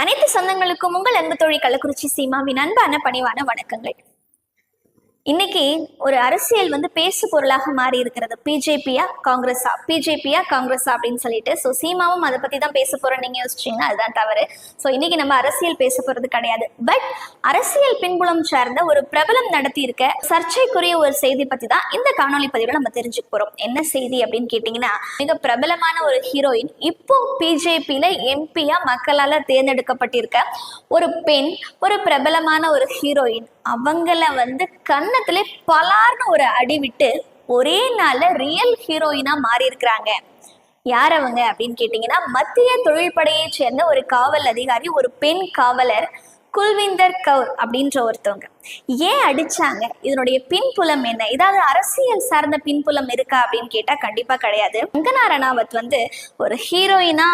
அனைத்து சொந்தங்களுக்கும் உங்கள் அன்பு தோழி கள்ளக்குறிச்சி சீமாவின் அன்பான பணிவான வணக்கங்கள். இன்னைக்கு ஒரு அரசியல் வந்து பேசு பொருளாக மாறி இருக்கிறது. பிஜேபியா காங்கிரஸா? பிஜேபியா காங்கிரஸா அப்படின்னு சொல்லிட்டு ஸோ சீமாவும் அதை பத்தி தான் பேச போறோம் நீங்க யோசிச்சீங்கன்னா அதுதான் தவறு. ஸோ இன்னைக்கு நம்ம அரசியல் பேச போறது கிடையாது. பட் அரசியல் பின்புலம் சார்ந்த ஒரு பிரபலம் நடத்தி இருக்க சர்ச்சைக்குரிய ஒரு செய்தி பத்தி தான் இந்த காணொலி பதிவில் நம்ம தெரிஞ்சுக்க போறோம். என்ன செய்தி அப்படின்னு கேட்டீங்கன்னா மிக பிரபலமான ஒரு ஹீரோயின் இப்போ பிஜேபியில எம்பியா மக்களால தேர்ந்தெடுக்கப்பட்டிருக்க ஒரு பெண் ஒரு பிரபலமான ஒரு ஹீரோயின் அவங்கள வந்து கண் கன்னத்துல பலார்னு ஒரு அடி விட்டு ஒரே நாள்ல ரியல் ஹீரோயினா மாறி இருக்கிறாங்க யார் அவங்க அப்படின்னு கேட்டிங்கன்னா மத்திய தொழிற்படையை சேர்ந்த ஒரு காவல் அதிகாரி ஒரு பெண் காவலர் குல்விந்தர் கவுர் அப்படின்ற ஒருத்தவங்க. ஏன் அடிச்சாங்க? இதனுடைய பின்புலம் என்ன? ஏதாவது அரசியல் சார்ந்த பின்புலம் இருக்கா அப்படின்னு கேட்டா கண்டிப்பா கிடையாது. கங்கனா ரணாவத் வந்து ஒரு ஹீரோயினா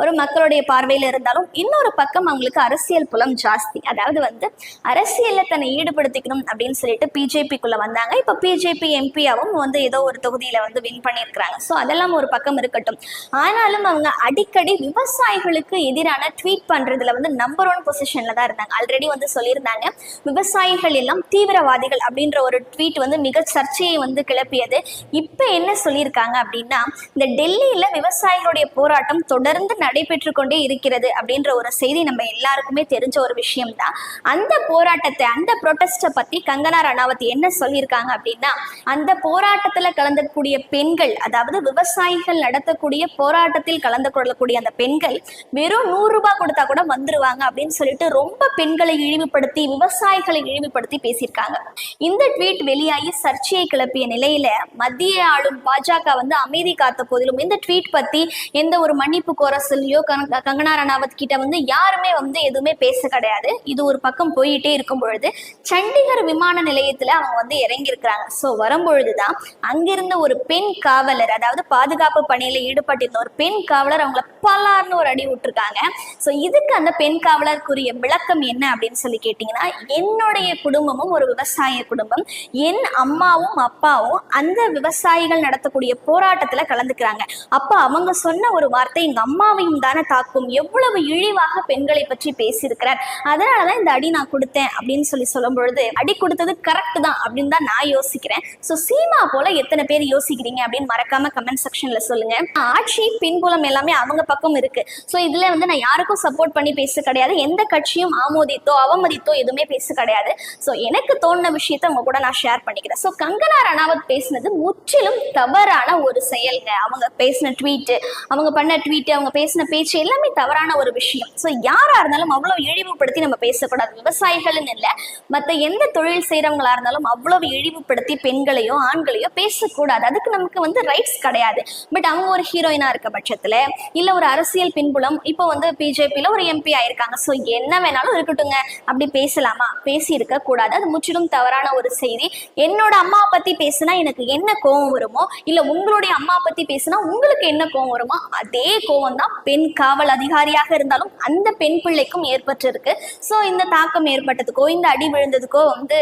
ஒரு மக்களுடைய பார்வையில் இருந்தாலும் இன்னொரு பக்கம் அவங்களுக்கு அரசியல் புலம் ஜாஸ்தி. அதாவது வந்து அரசியலில் தன்னை ஈடுபடுத்திக்கணும் அப்படின்னு சொல்லிட்டு பிஜேபிக்குள்ளே வந்தாங்க. இப்போ பிஜேபி எம்பியாவும் வந்து ஏதோ ஒரு தொகுதியில் வந்து வின் பண்ணியிருக்கிறாங்க. ஸோ அதெல்லாம் ஒரு பக்கம் இருக்கட்டும். ஆனாலும் அவங்க அடிக்கடி விவசாயிகளுக்கு எதிரான ட்வீட் பண்ணுறதுல வந்து நம்பர் ஒன் பொசிஷனில் தான் இருந்தாங்க. ஆல்ரெடி வந்து சொல்லியிருந்தாங்க விவசாயிகள் எல்லாம் தீவிரவாதிகள் அப்படின்ற ஒரு ட்வீட் வந்து மிக சர்ச்சையை வந்து கிளப்பியது. இப்போ என்ன சொல்லியிருக்காங்க அப்படின்னா இந்த டெல்லியில் விவசாயிகளுடைய போராட்டம் தொடர்ந்து நடைபெற்று கொண்டே இருக்கிறது அப்படின்ற ஒரு செய்தி நம்ம எல்லாருக்குமே தெரிஞ்ச ஒரு விஷயம் தான் அந்த போராட்டத்தை அந்த ப்ரொட்டஸ்டை பத்தி கங்கனா ரணாவத் என்ன சொல்லியிருக்காங்க அப்படின்னா அந்த போராட்டத்துல கலந்துக்கூடிய பெண்கள் அதாவது விவசாயிகள் நடத்தக்கூடிய போராட்டத்தில் கலந்து கொள்ளக்கூடிய அந்த பெண்கள் வெறும் நூறு ரூபாய் கொடுத்தா கூட வந்துருவாங்க அப்படின்னு சொல்லிட்டு ரொம்ப பெண்களை இழிவுபடுத்தி விவசாயிகளை இழிவுபடுத்தி பேசியிருக்காங்க. இந்த ட்வீட் வெளியாகி சர்ச்சையை கிளப்பிய நிலையில மத்திய ஆளும் பாஜக வந்து அமைதி காத்த போதிலும் இந்த ட்வீட் பத்தி எந்த ஒரு மன்னிப்பு கோர சொல்லியோ கங்கனா ரணாவத் கிட்ட வந்து யாருமே வந்து எதுவுமே பேச கிடையாது. இது ஒரு பக்கம் போயிட்டே இருக்கும் பொழுது சண்டிகர் விமான நிலையத்துல அவங்க வந்து இறங்கி இருக்கிறாங்க ஸோ வரும்பொழுதுதான் அங்கிருந்த ஒரு பெண் காவலர் அதாவது பாதுகாப்பு பணியில ஈடுபட்டிருந்த ஒரு பெண் காவலர் அவங்கள பலார்னு ஒரு அடி விட்டுருக்காங்க. ஸோ இதுக்கு அந்த பெண் காவலருக்குரிய விளக்கம் என்ன அப்படின்னு சொல்லி கேட்டிங்கன்னா என்னுடைய குடும்பமும் ஒரு விவசாய குடும்பம். என் அம்மாவும் அப்பாவும் அந்த விவசாயிகள் நடத்தக்கூடிய போராட்டத்துல கலந்துக்கிறாங்க. அப்ப அவங்க சொன்ன ஒரு வார்த்தை எங்க அம்மாவையும் தானே தாக்கும் எவ்வளவு இழிவாக பெண்களை பற்றி பேசியிருக்கிறார். அதனாலதான் இந்த அடி நான் கொடுத்தேன் அப்படின்னு சொல்லி சொல்லும் பொழுது அடி கொடுத்தது கரெக்ட் தான் அப்படின்னு தான் நான் யோசிக்கிறேன். ஸோ சீமா போல எத்தனை பேர் யோசிக்கிறீங்க அப்படின்னு மறக்காம கமெண்ட் செக்ஷன்ல சொல்லுங்க. ஆட்சி பின்புலம் எல்லாமே அவங்க பக்கம் இருக்கு. ஸோ இதுல வந்து நான் யாருக்கும் சப்போர்ட் பண்ணி பேச கிடையாது. எந்த கட்சியும் ஆமோதித்தோ அவமதித்தோ எதுவுமே பேச கிடையாது. ஸோ எனக்கு தோணுன விஷயத்த உங்க கூட நான் ஷேர் பண்ணிக்கிறேன். ஸோ கங்கனா ரணாவத் பேசினது முற்றிலும் தவறான ஒரு செயல்ங்க. அவங்க பேசின ட்வீட் அவங்க பண்ண ட்வீட் அவங்க பேசின பேச்சு எல்லாமே தவறான ஒரு விஷயம். ஸோ யாராக இருந்தாலும் அவ்வளோ இழிவுபடுத்தி நம்ம பேசக்கூடாது. விவசாயிகள்னு இல்லை மற்ற எந்த தொழில் செய்கிறவங்களா இருந்தாலும் அவ்வளவு இழிவுபடுத்தி பெண்களையோ ஆண்களையோ பேசக்கூடாது. அதுக்கு நமக்கு வந்து ரைட்ஸ் கிடையாது. பட் அவங்க ஒரு ஹீரோயினா இருக்க பட்சத்தில் இல்லை ஒரு அரசியல் பின்புலம் இப்போ வந்து பிஜேபியில் ஒரு எம்பி ஆயிருக்காங்க. ஸோ என்ன வேணாலும் இருக்கட்டுங்க அப்படி பேசலாமா? பேசி கூடாது. அது முற்றிலும் தவறான ஒரு செய்தி. என்னோட அம்மாவை பற்றி பேசினா எனக்கு என்ன கோவம் வருமோ இல்லை உங்களுடைய அம்மா பற்றி பேசினா உங்களுக்கு என்ன கோவம் வருமோ அதே கோவம் தான் பெண் காவல் அதிகாரியாக இருந்தாலும் அந்த பெண் பிள்ளைக்கும் ஏற்பட்டிருக்கு. ஸோ இந்த தாக்கம் ஏற்பட்டதுக்கோ இந்த அடி விழுந்ததுக்கோ வந்து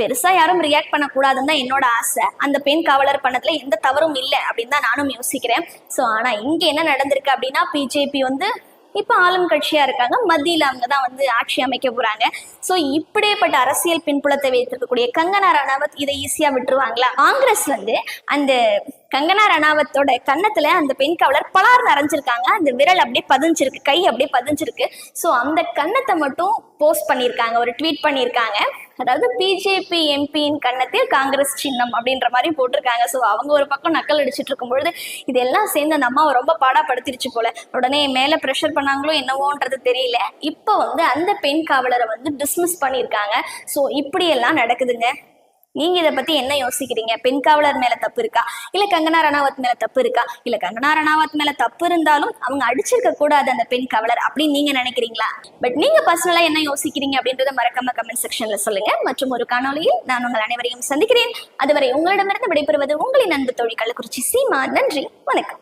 பெருசா யாரும் ரியாக்ட் பண்ணக்கூடாதுன்னு தான் என்னோட ஆசை. அந்த பெண் காவலர் பண்ணதுல எந்த தவறும் இல்லை அப்படின்னு தான் நானும் யோசிக்கிறேன். ஸோ ஆனா இங்க என்ன நடந்திருக்கு அப்படின்னா பிஜேபி வந்து இப்போ ஆளும் கட்சியா இருக்காங்க. மத்தியில அவங்க தான் வந்து ஆட்சி அமைக்க போறாங்க. ஸோ இப்படியேப்பட்ட அரசியல் பின்புலத்தை வைத்திருக்கக்கூடிய கங்கனா ரணாவத் இதை ஈஸியா விட்டுருவாங்களா? காங்கிரஸ் வந்து அந்த கங்கனா ரணாவத்தோட கன்னத்துல அந்த பெண் காவலர் பலார் நிறைஞ்சிருக்காங்க அந்த விரல் அப்படியே பதிஞ்சிருக்கு கை அப்படியே பதிஞ்சிருக்கு. ஸோ அந்த கன்னத்தை மட்டும் போஸ்ட் பண்ணியிருக்காங்க ஒரு ட்வீட் பண்ணியிருக்காங்க. அதாவது பிஜேபி எம்பியின் கன்னத்தில் காங்கிரஸ் சின்னம் அப்படின்ற மாதிரி போட்டிருக்காங்க. ஸோ அவங்க ஒரு பக்கம் நக்கல் அடிச்சுட்டு இருக்கும் பொழுது இதெல்லாம் சேர்ந்து அந்த அம்மாவை ரொம்ப பாடாப்படுத்திருச்சு போல. உடனே மேலே ப்ரெஷர் பண்ணாங்களோ என்னவோன்றது தெரியல. இப்போ வந்து அந்த பெண் காவலரை வந்து டிஸ்மிஸ் பண்ணியிருக்காங்க. ஸோ இப்படியெல்லாம் நடக்குதுங்க. நீங்க இதை பத்தி என்ன யோசிக்கிறீங்க? பெண் காவலர் மேல தப்பு இருக்கா? இல்ல கங்கனா ரணாவத் மேல தப்பு இருக்கா? இல்ல கங்கனா ரணாவத் மேல தப்பு இருந்தாலும் அவங்க அடிச்சிருக்க கூடாது அந்த பெண் காவலர் அப்படின்னு நீங்க நினைக்கிறீங்களா? பட் நீங்க பர்சனலா என்ன யோசிக்கிறீங்க அப்படின்றத மறக்காம கமெண்ட் செக்ஷன்ல சொல்லுங்க. மற்றும் ஒரு காணொளியில் நான் உங்கள் அனைவரையும் சந்திக்கிறேன். அதுவரை உங்களிடமிருந்து விடைபெறுவது உங்களின் அன்பு தோழி கள்ளக்குறிச்சி சீமா. நன்றி. வணக்கம்.